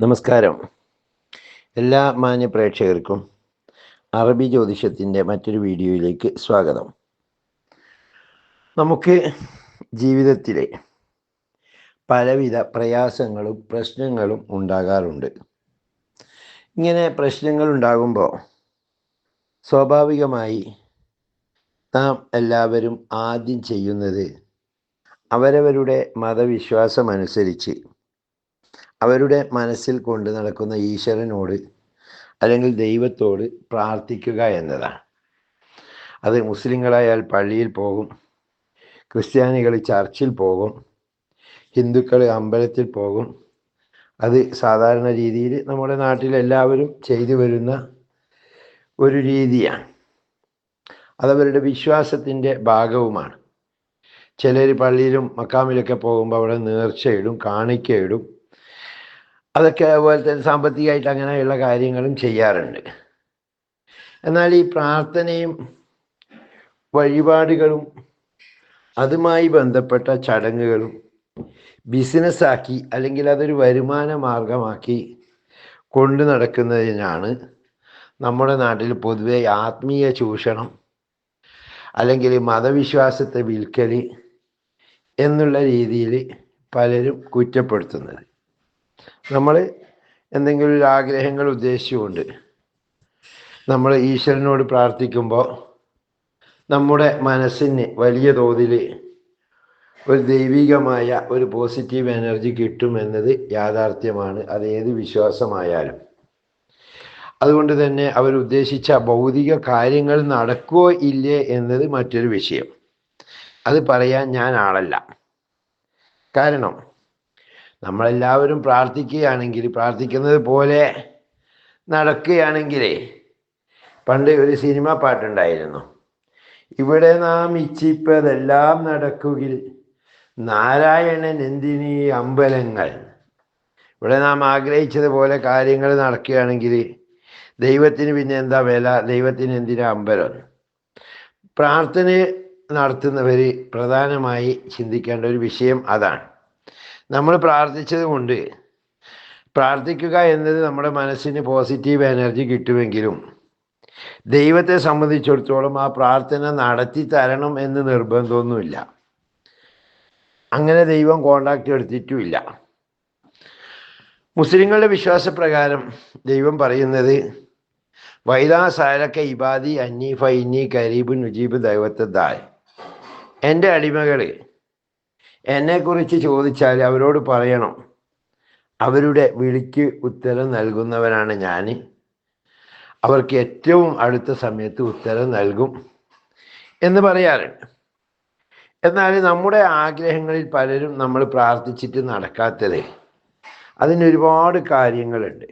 നമസ്കാരം. എല്ലാ മാന്യ പ്രേക്ഷകർക്കും അറബി ജ്യോതിഷത്തിന്റെ മറ്റൊരു വീഡിയോയിലേക്ക് സ്വാഗതം. നമുക്ക് ജീവിതത്തിലെ പലവിധ പ്രയാസങ്ങളും പ്രശ്നങ്ങളും ഉണ്ടാകാറുണ്ട്. ഇങ്ങനെ പ്രശ്നങ്ങൾ ഉണ്ടാകുമ്പോൾ സ്വാഭാവികമായി നാം എല്ലാവരും ആദ്യം ചെയ്യുന്നത് അവരവരുടെ മതവിശ്വാസമനുസരിച്ച് അവരുടെ മനസ്സിൽ കൊണ്ട് നടക്കുന്ന ഈശ്വരനോട് അല്ലെങ്കിൽ ദൈവത്തോട് പ്രാർത്ഥിക്കുക എന്നതാണ്. അത് മുസ്ലിങ്ങളായാൽ പള്ളിയിൽ പോകും ക്രിസ്ത്യാനികൾ ചർച്ചിൽ പോകും ഹിന്ദുക്കൾ അമ്പലത്തിൽ പോകും. അത് സാധാരണ രീതിയിൽ നമ്മുടെ നാട്ടിലെല്ലാവരും ചെയ്തു വരുന്ന ഒരു രീതിയാണ്. അതവരുടെ വിശ്വാസത്തിന്റെ ഭാഗവുമാണ്. ചിലർ പള്ളിയിലും മക്കാമിലൊക്കെ പോകുമ്പോൾ അവിടെ നേർച്ചയിടും കാണിക്കയിടും. അതൊക്കെ അതുപോലെ തന്നെ സാമ്പത്തികമായിട്ട് അങ്ങനെയുള്ള കാര്യങ്ങളും ചെയ്യാറുണ്ട്. എന്നാൽ ഈ പ്രാർത്ഥനയും വഴിപാടുകളും അതുമായി ബന്ധപ്പെട്ട ചടങ്ങുകളും ബിസിനസ്സാക്കി അല്ലെങ്കിൽ അതൊരു വരുമാന മാർഗമാക്കി കൊണ്ടു നടക്കുന്നതിനാണ് നമ്മുടെ നാട്ടിൽ പൊതുവെ ആത്മീയ ചൂഷണം അല്ലെങ്കിൽ മതവിശ്വാസത്തെ വിൽക്കൽ എന്നുള്ള രീതിയിൽ പലരും കുറ്റപ്പെടുത്തുന്നത്. നമ്മൾ എന്തെങ്കിലും ഒരു ആഗ്രഹങ്ങൾ ഉദ്ദേശിച്ചുകൊണ്ട് നമ്മൾ ഈശ്വരനോട് പ്രാർത്ഥിക്കുമ്പോൾ നമ്മുടെ മനസ്സിന് വലിയ തോതിൽ ഒരു ദൈവികമായ ഒരു പോസിറ്റീവ് എനർജി കിട്ടുമെന്നത് യാഥാർത്ഥ്യമാണ്. അത് ഏത് വിശ്വാസമായാലും. അതുകൊണ്ട് തന്നെ അവരുദ്ദേശിച്ച ഭൗതിക കാര്യങ്ങൾ നടക്കുമോ ഇല്ലേ എന്നത് മറ്റൊരു വിഷയം. അത് പറയാൻ ഞാൻ ആളല്ല. കാരണം നമ്മളെല്ലാവരും പ്രാർത്ഥിക്കുകയാണെങ്കിൽ പ്രാർത്ഥിക്കുന്നത് പോലെ നടക്കുകയാണെങ്കിൽ പണ്ട് ഒരു സിനിമ പാട്ടുണ്ടായിരുന്നു. ഇവിടെ നാം ഇച്ഛിപ്പതെല്ലാം നടക്കുകിൽ നാരായണൻ എന്തിനീ അമ്പലങ്ങൾ? ഇവിടെ നാം ആഗ്രഹിച്ചതുപോലെ കാര്യങ്ങൾ നടക്കുകയാണെങ്കിൽ ദൈവത്തിന് പിന്നെ എന്താ വില? ദൈവത്തിന് എന്തിനാ അമ്പലം? പ്രാർത്ഥന നടത്തുന്നവർ പ്രധാനമായി ചിന്തിക്കേണ്ട ഒരു വിഷയം അതാണ്. നമ്മൾ പ്രാർത്ഥിച്ചത് കൊണ്ട് പ്രാർത്ഥിക്കുക എന്നത് നമ്മുടെ മനസ്സിന് പോസിറ്റീവ് എനർജി കിട്ടുമെങ്കിലും ദൈവത്തെ സംബന്ധിച്ചിടത്തോളം ആ പ്രാർത്ഥന നടത്തി തരണം എന്ന് നിർബന്ധമൊന്നുമില്ല. അങ്ങനെ ദൈവം കോണ്ടാക്ട് എടുത്തിട്ടുമില്ല. മുസ്ലിങ്ങളുടെ വിശ്വാസപ്രകാരം ദൈവം പറയുന്നത് വൈദാ സാരക്ക ഇബാദി അന്നി ഫൈനി കരീബ് നുജീബ് ദൈവത്തെ ദായ് എന്റെ അടിമകൾ എന്നെക്കുറിച്ച് ചോദിച്ചാൽ അവരോട് പറയണം. അവരുടെ വിളിക്ക് ഉത്തരം നൽകുന്നവനാണ് ഞാൻ അവർക്ക് ഏറ്റവും അടുത്ത സമയത്ത് ഉത്തരം നൽകും എന്ന് പറയാറുണ്ട്. എന്നാൽ നമ്മുടെ ആഗ്രഹങ്ങളിൽ പലരും നമ്മൾ പ്രാർത്ഥിച്ചിട്ട് നടക്കാത്തത്. അതിനൊരുപാട് കാര്യങ്ങളുണ്ട്.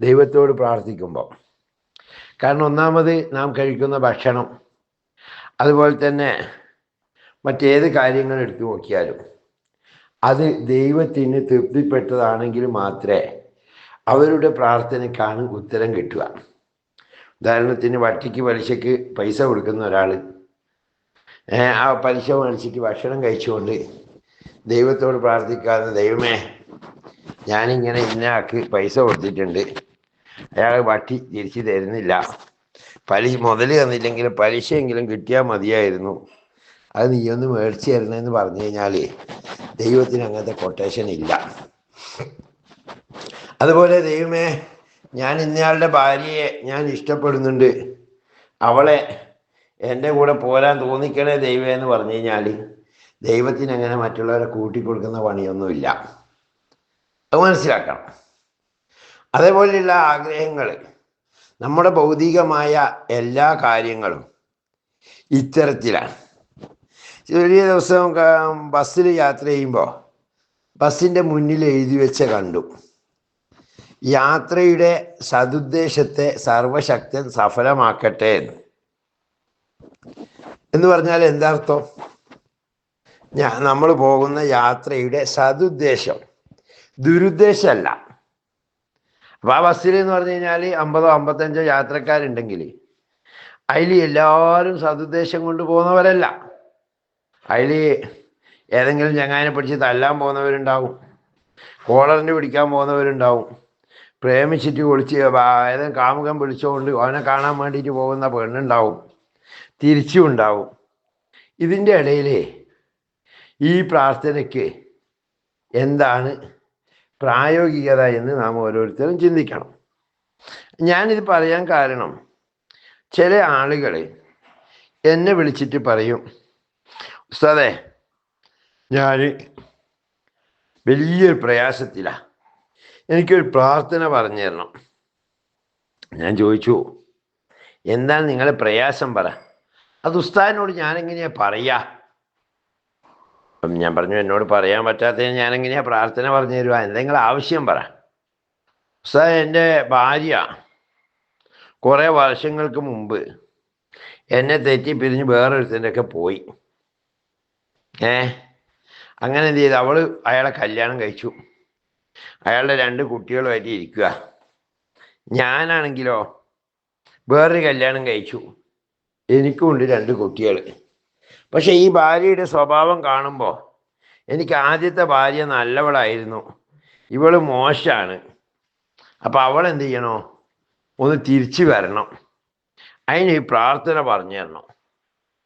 ദൈവത്തോട് പ്രാർത്ഥിക്കുമ്പോൾ കാരണം ഒന്നാമത് നാം കഴിക്കുന്ന ഭക്ഷണം. അതുപോലെ തന്നെ മറ്റേത് കാര്യങ്ങൾ എടുത്തു നോക്കിയാലും അത് ദൈവത്തിന് തൃപ്തിപ്പെട്ടതാണെങ്കിൽ മാത്രമേ അവരുടെ പ്രാർത്ഥനയ്ക്കാണ് ഉത്തരം കിട്ടുക. ഉദാഹരണത്തിന് വട്ടിക്ക് പലിശക്ക് പൈസ കൊടുക്കുന്ന ഒരാൾ ആ പലിശ മേടിച്ചിട്ട് ഭക്ഷണം കഴിച്ചുകൊണ്ട് ദൈവത്തോട് പ്രാർത്ഥിക്കാതെ ദൈവമേ ഞാനിങ്ങനെ ഇന്ന ആൾക്ക് പൈസ കൊടുത്തിട്ടുണ്ട്. അയാൾ വട്ടി തിരിച്ചു തരുന്നില്ല. പലിശ മുതൽ തന്നില്ലെങ്കിൽ പലിശയെങ്കിലും കിട്ടിയാൽ മതിയായിരുന്നു. അത് നീ ഒന്ന് മേടിച്ചു തരണമെന്ന് പറഞ്ഞു കഴിഞ്ഞാൽ ദൈവത്തിന് അങ്ങനത്തെ കൊട്ടേഷൻ ഇല്ല. അതുപോലെ ദൈവമേ ഞാൻ ഇന്നയാളുടെ ഭാര്യയെ ഞാൻ ഇഷ്ടപ്പെടുന്നുണ്ട്. അവളെ എന്റെ കൂടെ പോരാൻ തോന്നിക്കണേ ദൈവം എന്ന് പറഞ്ഞു കഴിഞ്ഞാൽ ദൈവത്തിന് അങ്ങനെ മറ്റുള്ളവരെ കൂട്ടിക്കൊടുക്കുന്ന പണിയൊന്നുമില്ല. അത് മനസ്സിലാക്കണം. അതേപോലെയുള്ള ആഗ്രഹങ്ങൾ നമ്മുടെ ഭൗതികമായ എല്ലാ കാര്യങ്ങളും ഇത്തരത്തിലാണ്. ഒരു ദിവസം ബസ്സിൽ യാത്ര ചെയ്യുമ്പോൾ ബസ്സിന്റെ മുന്നിൽ എഴുതി വെച്ച കണ്ടു. യാത്രയുടെ സതുദ്ദേശത്തെ സർവശക്തൻ സഫലമാക്കട്ടെ എന്ന്. എന്ന് പറഞ്ഞാൽ എന്താർത്ഥം ഞാൻ നമ്മൾ പോകുന്ന യാത്രയുടെ സതുദ്ദേശം ദുരുദ്ദേശമല്ല അപ്പോൾ ആ ബസ്സിൽ എന്ന് പറഞ്ഞു കഴിഞ്ഞാൽ അമ്പതോ അമ്പത്തഞ്ചോ യാത്രക്കാരുണ്ടെങ്കിൽ അതിൽ എല്ലാവരും സതുദ്ദേശം കൊണ്ട് പോകുന്നവരല്ല. അതിൽ ഏതെങ്കിലും ചങ്ങാനെ പിടിച്ച് തല്ലാൻ പോകുന്നവരുണ്ടാവും. കോളറിന് പിടിക്കാൻ പോകുന്നവരുണ്ടാവും. പ്രേമിച്ചിട്ട് വിളിച്ച് ഏതെങ്കിലും കാമുകം വിളിച്ചുകൊണ്ട് അവനെ കാണാൻ വേണ്ടിയിട്ട് പോകുന്ന പെണ്ണുണ്ടാവും. തിരിച്ചും ഉണ്ടാവും. ഇതിന്റെ ഇടയിൽ ഈ പ്രാർത്ഥനയ്ക്ക് എന്താണ് പ്രായോഗികത എന്ന് നാം ഓരോരുത്തരും ചിന്തിക്കണം. ഞാനിത് പറയാൻ കാരണം ചില ആളുകൾ എന്നെ വിളിച്ചിട്ട് പറയും ഉസ്താദേ ഞാൻ വലിയൊരു പ്രയാസത്തിലാണ് എനിക്കൊരു പ്രാർത്ഥന പറഞ്ഞു തരണം. ഞാൻ ചോദിച്ചു എന്താണ് നിങ്ങളെ പ്രയാസം പറ? അത് ഉസ്താദിനോട് ഞാനെങ്ങനെയാ പറയാ? അപ്പം ഞാൻ പറഞ്ഞു എന്നോട് പറയാൻ പറ്റാത്തതിന് ഞാനെങ്ങനെയാ പ്രാർത്ഥന പറഞ്ഞു തരുക എന്തെങ്കിലും ആവശ്യം പറ. ഉസ്താദ് എന്റെ ഭാര്യ കുറേ വർഷങ്ങൾക്ക് മുമ്പ് എന്നെ തെറ്റി പിരിഞ്ഞ് വേറൊരുത്തിന്റെയൊക്കെ പോയി. ഏ? അങ്ങനെ എന്ത് ചെയ്തു? അവൾ അയാളെ കല്യാണം കഴിച്ചു. അയാളുടെ രണ്ട് കുട്ടികളുമായിട്ട് ഇരിക്കുക ഞാനാണെങ്കിലോ വേറൊരു കല്യാണം കഴിച്ചു. എനിക്കും ഉണ്ട് രണ്ട് കുട്ടികൾ പക്ഷെ ഈ ഭാര്യയുടെ സ്വഭാവം കാണുമ്പോൾ എനിക്ക് ആദ്യത്തെ ഭാര്യ നല്ലവളായിരുന്നു. ഇവൾ മോശമാണ് അപ്പം അവൾ എന്ത് ചെയ്യണോ? ഒന്ന് തിരിച്ചു വരണം. അതിന് പ്രാർത്ഥന പറഞ്ഞു തരണം.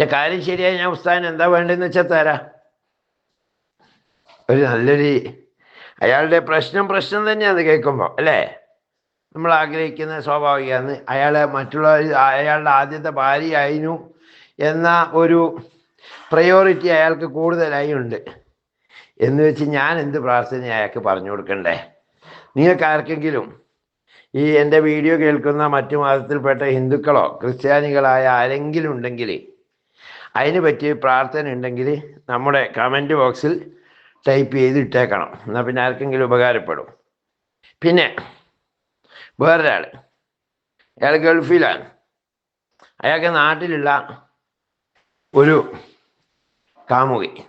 എന്റെ കാര്യം ശരിയായി ഞാൻ ഉസ്താദിന് എന്താ വേണ്ടതെന്ന് വെച്ചാൽ തരാം. ഒരു നല്ലൊരു അയാളുടെ പ്രശ്നം പ്രശ്നം തന്നെയാണ് കേൾക്കുമ്പോൾ അല്ലേ? നമ്മൾ ആഗ്രഹിക്കുന്ന സ്വാഭാവികമാണ് അയാളെ മറ്റുള്ള അയാളുടെ ആദ്യത്തെ ഭാര്യയായിരുന്നു എന്ന ഒരു പ്രയോറിറ്റി അയാൾക്ക് കൂടുതലായി ഉണ്ട്. എന്ന് വെച്ച് ഞാൻ എന്ത് പ്രാർത്ഥന അയാൾക്ക് പറഞ്ഞു കൊടുക്കണ്ടേ? നിങ്ങൾക്ക് ആർക്കെങ്കിലും ഈ എന്റെ വീഡിയോ കേൾക്കുന്ന മറ്റു മതത്തിൽപ്പെട്ട ഹിന്ദുക്കളോ ക്രിസ്ത്യാനികളായ ആരെങ്കിലും ഉണ്ടെങ്കിൽ അതിന് പറ്റിയ പ്രാർത്ഥന ഉണ്ടെങ്കിൽ നമ്മുടെ കമന്റ് ബോക്സിൽ ടൈപ്പ് ചെയ്ത് ഇട്ടേക്കണം. എന്നാൽ പിന്നെ ആർക്കെങ്കിലും ഉപകാരപ്പെടും. പിന്നെ വേറൊരാൾ അയാൾ ഗൾഫിലാണ്. അയാൾക്ക് നാട്ടിലുള്ള ഒരു കാമുകി.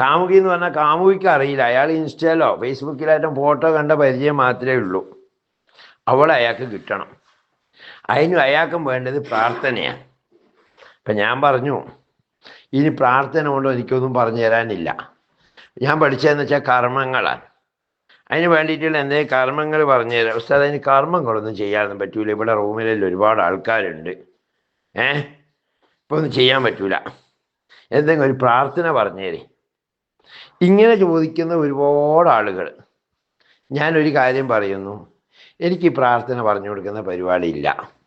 കാമുകി എന്ന് പറഞ്ഞാൽ കാമുകിക്ക് അറിയില്ല. അയാൾ ഇൻസ്റ്റയിലോ ഫേസ്ബുക്കിലായിട്ടും ഫോട്ടോ കണ്ട പരിചയം മാത്രമേ ഉള്ളൂ. അവളെ അയാൾക്ക് കിട്ടണം. അതിനും അയാൾക്കും വേണ്ടത് പ്രാർത്ഥനയാണ്. അപ്പം ഞാൻ പറഞ്ഞു ഇനി പ്രാർത്ഥന കൊണ്ട് എനിക്കൊന്നും പറഞ്ഞു തരാനില്ല. ഞാൻ പഠിച്ചതെന്ന് വെച്ചാൽ കർമ്മങ്ങളാണ്. അതിന് വേണ്ടിയിട്ടുള്ള എന്തെങ്കിലും കർമ്മങ്ങൾ പറഞ്ഞു തരാം. ഉസ്താദ് അതിന് കർമ്മങ്ങളൊന്നും ചെയ്യാനൊന്നും പറ്റൂല. ഇവിടെ റൂമിലെല്ലാം ഒരുപാട് ആൾക്കാരുണ്ട്. ഏ? ഇപ്പൊ ഒന്നും ചെയ്യാൻ പറ്റൂല. എന്തെങ്കിലും ഒരു പ്രാർത്ഥന പറഞ്ഞു തരേ. ഇങ്ങനെ ചോദിക്കുന്ന ഒരുപാട് ആളുകൾ. ഞാനൊരു കാര്യം പറയുന്നു. എനിക്ക് പ്രാർത്ഥന പറഞ്ഞു കൊടുക്കുന്ന പരിപാടിയില്ല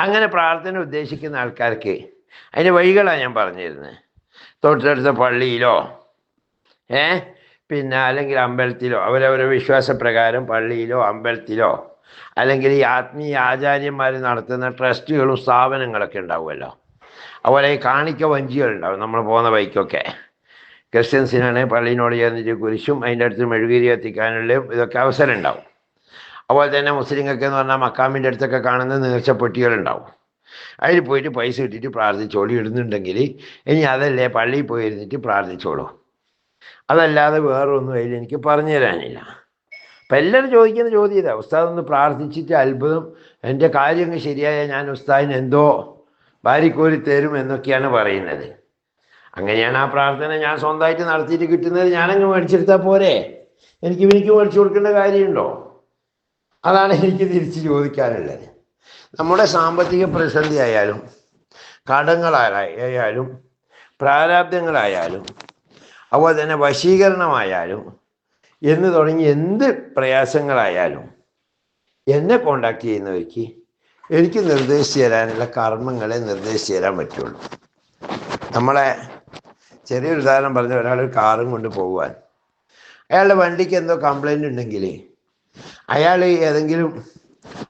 അങ്ങനെ പ്രാർത്ഥന ഉദ്ദേശിക്കുന്ന ആൾക്കാർക്ക് അതിന്റെ വഴികളാണ് ഞാൻ പറഞ്ഞിരുന്നത്. തൊട്ടടുത്ത പള്ളിയിലോ ഏ? പിന്നെ അല്ലെങ്കിൽ അമ്പലത്തിലോ അവരവരുടെ വിശ്വാസപ്രകാരം പള്ളിയിലോ അമ്പലത്തിലോ അല്ലെങ്കിൽ ഈ ആത്മീയ ആചാര്യന്മാർ നടത്തുന്ന ട്രസ്റ്റുകളും സ്ഥാപനങ്ങളൊക്കെ ഉണ്ടാവുമല്ലോ. അതുപോലെ ഈ കാണിക്ക വഞ്ചികളുണ്ടാവും നമ്മൾ പോകുന്ന വഴിക്കൊക്കെ. ക്രിസ്ത്യൻസിനാണെങ്കിൽ പള്ളിയിനോട് ചേർന്നിട്ട് കുരിശും അതിന്റെ അടുത്ത് മെഴുകുതിരി കത്തിക്കാനുള്ള ഇതൊക്കെ അവസരം ഉണ്ടാവും അതുപോലെ തന്നെ മുസ്ലിങ്ങൾക്ക് എന്ന് പറഞ്ഞാൽ മക്കാമിന്റെ അടുത്തൊക്കെ കാണുന്ന നേർച്ചപ്പെട്ടികളുണ്ടാവും. അതിൽ പോയിട്ട് പൈസ ഇട്ടിട്ട് പ്രാർത്ഥിച്ചോളി ഇടുന്നുണ്ടെങ്കിൽ ഇനി അതല്ലേ പള്ളിയിൽ പോയി ഇരുന്നിട്ട് പ്രാർത്ഥിച്ചോളൂ. അതല്ലാതെ വേറൊന്നും അതിൽ എനിക്ക് പറഞ്ഞു തരാനില്ല. അപ്പം എല്ലാവരും ചോദിക്കുന്ന ചോദ്യം ഇതാ. ഉസ്താദ് ഒന്ന് പ്രാർത്ഥിച്ചിട്ട് അത്ഭുതം. എന്റെ കാര്യങ്ങൾ ശരിയായ ഞാൻ ഉസ്താദിന് എന്തോ ഭാര്യക്കോരി തരും എന്നൊക്കെയാണ് പറയുന്നത്. അങ്ങനെയാണ് ആ പ്രാർത്ഥന ഞാൻ സ്വന്തമായിട്ട് നടത്തിയിട്ട് കിട്ടുന്നത്. ഞാനങ്ങ് മേടിച്ചെടുത്താൽ പോരെ. എനിക്ക് എനിക്ക് മേടിച്ചു കൊടുക്കേണ്ട കാര്യമുണ്ടോ? അതാണ് എനിക്ക് തിരിച്ച് ചോദിക്കാനുള്ളത്. നമ്മുടെ സാമ്പത്തിക പ്രതിസന്ധി ആയാലും കടങ്ങളായാലും പ്രാരാബ്ദങ്ങളായാലും അതുപോലെ തന്നെ വശീകരണമായാലും എന്ന് തുടങ്ങി എന്ത് പ്രയാസങ്ങളായാലും എന്നെ കോണ്ടാക്ട് ചെയ്യുന്നവർക്ക് എനിക്ക് നിർദ്ദേശിച്ചു തരാനുള്ള കർമ്മങ്ങളെ നിർദ്ദേശിച്ചു തരാൻ പറ്റുള്ളൂ. നമ്മളെ ചെറിയൊരു ഉദാഹരണം പറഞ്ഞ ഒരാൾ കാറും കൊണ്ട് പോകുവാൻ. അയാളുടെ വണ്ടിക്ക് എന്തോ കംപ്ലൈന്റ് ഉണ്ടെങ്കിൽ അയാൾ ഏതെങ്കിലും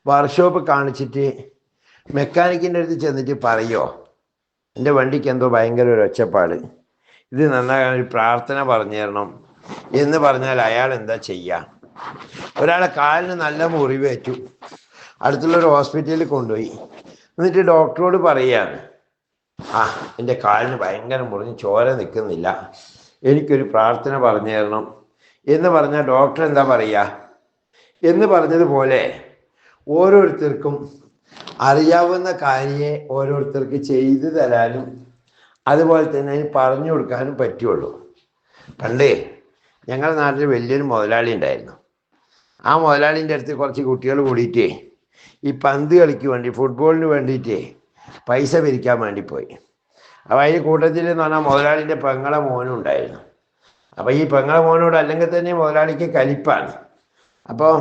വർക്ക്ഷോപ്പ് കാണിച്ചിട്ട് മെക്കാനിക്കിന്റെ അടുത്ത് ചെന്നിട്ട് പറയോ? എന്റെ വണ്ടിക്ക് എന്തോ ഭയങ്കര ഒരു ഒച്ചപ്പാട്. ഇത് നന്നാകാൻ ഒരു പ്രാർത്ഥന പറഞ്ഞു തരണം എന്ന് പറഞ്ഞാൽ അയാൾ എന്താ ചെയ്യുക ഒരാളെ കാലിന് നല്ല മുറിവേറ്റു. അടുത്തുള്ള ഒരു ഹോസ്പിറ്റലിൽ കൊണ്ടുപോയി. എന്നിട്ട് ഡോക്ടറോട് പറയുകയാണ് ആ എന്റെ കാലിന് ഭയങ്കര മുറിഞ്ഞ് ചോര നിൽക്കുന്നില്ല. എനിക്കൊരു പ്രാർത്ഥന പറഞ്ഞു തരണം എന്ന് പറഞ്ഞാൽ ഡോക്ടർ എന്താ പറയുക? എന്ന് പറഞ്ഞതുപോലെ ഓരോരുത്തർക്കും അറിയാവുന്ന കാര്യയെ ഓരോരുത്തർക്ക് ചെയ്തു തരാനും അതുപോലെ തന്നെ അതിന് പറഞ്ഞു കൊടുക്കാനും പറ്റുള്ളൂ. പണ്ടേ ഞങ്ങളുടെ നാട്ടിൽ വലിയൊരു മുതലാളി ഉണ്ടായിരുന്നു. ആ മുതലാളിന്റെ അടുത്ത് കുറച്ച് കുട്ടികൾ കൂടിയിട്ടേ ഈ പന്ത് കളിക്ക് വേണ്ടി ഫുട്ബോളിന് വേണ്ടിയിട്ടേ പൈസ പിരിക്കാൻ വേണ്ടി പോയി. അപ്പോൾ അതിന് കൂട്ടത്തിൽ എന്ന് പറഞ്ഞാൽ മുതലാളിന്റെ പെങ്ങളെ മോനും ഉണ്ടായിരുന്നു. അപ്പോൾ ഈ പെങ്ങളെ മോനോട് അല്ലെങ്കിൽ തന്നെ മുതലാളിക്ക് കലിപ്പാണ്. അപ്പോൾ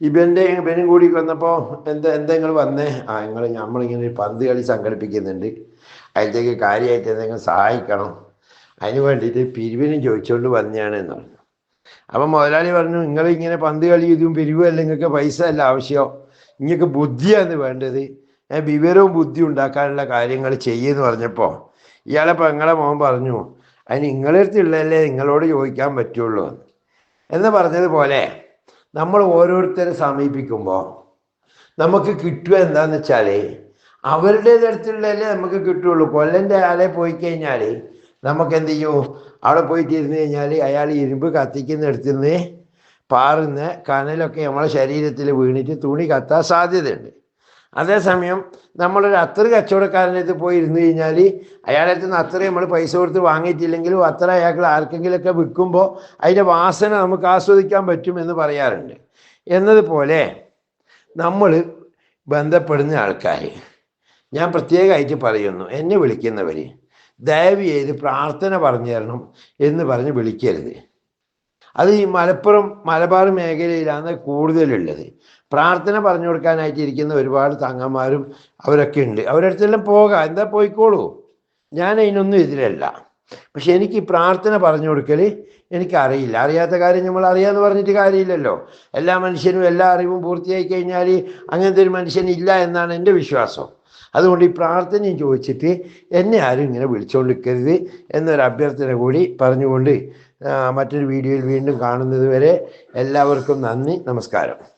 ഇവന്റെ ഇവനും കൂടി വന്നപ്പോൾ എന്താ എന്താ നിങ്ങൾ വന്നേ? ആ നിങ്ങൾ നമ്മളിങ്ങനെ ഒരു പന്ത് കളി സംഘടിപ്പിക്കുന്നുണ്ട്. അതിലേക്ക് കാര്യമായിട്ട് എന്തെങ്കിലും സഹായിക്കണം. അതിന് വേണ്ടിയിട്ട് പിരിവിനും ചോദിച്ചുകൊണ്ട് വന്നതാണ് എന്ന് പറഞ്ഞു. അപ്പം മുതലാളി പറഞ്ഞു നിങ്ങൾ ഇങ്ങനെ പന്ത് കളി പിരിവും അല്ല നിങ്ങൾക്ക് പൈസ അല്ല ആവശ്യം. നിങ്ങൾക്ക് ബുദ്ധിയാണ് വേണ്ടത്. വിവരവും ബുദ്ധി ഉണ്ടാക്കാനുള്ള കാര്യങ്ങൾ ചെയ്യുമെന്ന് പറഞ്ഞപ്പോൾ ഇയാളെ പെങ്ങളെ മോൻ പറഞ്ഞു അതിന് നിങ്ങളെടുത്തുള്ളതല്ലേ നിങ്ങളോട് ചോദിക്കാൻ പറ്റുള്ളൂ. എന്ന് പറഞ്ഞതുപോലെ നമ്മൾ ഓരോരുത്തരെ സമീപിക്കുമ്പോൾ നമുക്ക് കിട്ടുക എന്താണെന്ന് വെച്ചാൽ അവരുടെ തരത്തിലുള്ളതല്ലേ നമുക്ക് കിട്ടുള്ളൂ. കൊല്ലന്റെ ആളെ പോയി കഴിഞ്ഞാൽ നമുക്ക് എന്ത് ചെയ്യും? അവിടെ പോയിട്ട് ഇരുന്ന് കഴിഞ്ഞാൽ അയാൾ ഇരുമ്പ് കത്തിക്കുന്ന നിന്ന് പാറുന്ന കനലൊക്കെ നമ്മളെ ശരീരത്തിൽ വീണിട്ട് തുണി കത്താൻ സാധ്യതയുണ്ട്. അതേസമയം നമ്മളൊരു അത്ര കച്ചവടക്കാരന്റെ അടുത്ത് പോയി ഇരുന്ന് കഴിഞ്ഞാൽ അയാളുടെ അടുത്ത് അത്ര നമ്മൾ പൈസ കൊടുത്ത് വാങ്ങിയിട്ടില്ലെങ്കിലും അത്ര അയാൾക്ക് ആർക്കെങ്കിലുമൊക്കെ വിൽക്കുമ്പോൾ അതിന്റെ വാസന നമുക്ക് ആസ്വദിക്കാൻ പറ്റും എന്ന് പറയാറുണ്ട്. എന്നതുപോലെ നമ്മൾ ബന്ധപ്പെടുന്ന ആൾക്കാർ ഞാൻ പ്രത്യേകമായിട്ട് പറയുന്നു എന്നെ വിളിക്കുന്നവർ ദയവ് ചെയ്ത് പ്രാർത്ഥന പറഞ്ഞു തരണം എന്ന് പറഞ്ഞ് വിളിക്കരുത്. അത് ഈ മലപ്പുറം മലബാർ മേഖലയിലാണ് കൂടുതലുള്ളത്. പ്രാർത്ഥന പറഞ്ഞു കൊടുക്കാനായിട്ട് ഇരിക്കുന്ന ഒരുപാട് തങ്ങന്മാരും അവരൊക്കെ ഉണ്ട്. അവരടുത്തെല്ലാം പോകാം. എന്താ പോയിക്കോളൂ. ഞാൻ അതിനൊന്നും എതിരല്ല. പക്ഷെ എനിക്ക് പ്രാർത്ഥന പറഞ്ഞു കൊടുക്കൽ എനിക്കറിയില്ല. അറിയാത്ത കാര്യം നമ്മൾ അറിയാമെന്ന് പറഞ്ഞിട്ട് കാര്യമില്ലല്ലോ. എല്ലാ മനുഷ്യനും എല്ലാ അറിവും പൂർത്തിയായി കഴിഞ്ഞാൽ അങ്ങനത്തെ ഒരു മനുഷ്യൻ ഇല്ല എന്നാണ് എന്റെ വിശ്വാസം. അതുകൊണ്ട് ഈ പ്രാർത്ഥനയും ചോദിച്ചിട്ട് എന്നെ ആരും ഇങ്ങനെ വിളിച്ചുകൊണ്ടിരിക്കരുത് എന്നൊരു അഭ്യർത്ഥന കൂടി പറഞ്ഞുകൊണ്ട് മറ്റൊരു വീഡിയോയിൽ വീണ്ടും കാണുന്നത് വരെ എല്ലാവർക്കും നന്ദി. നമസ്കാരം.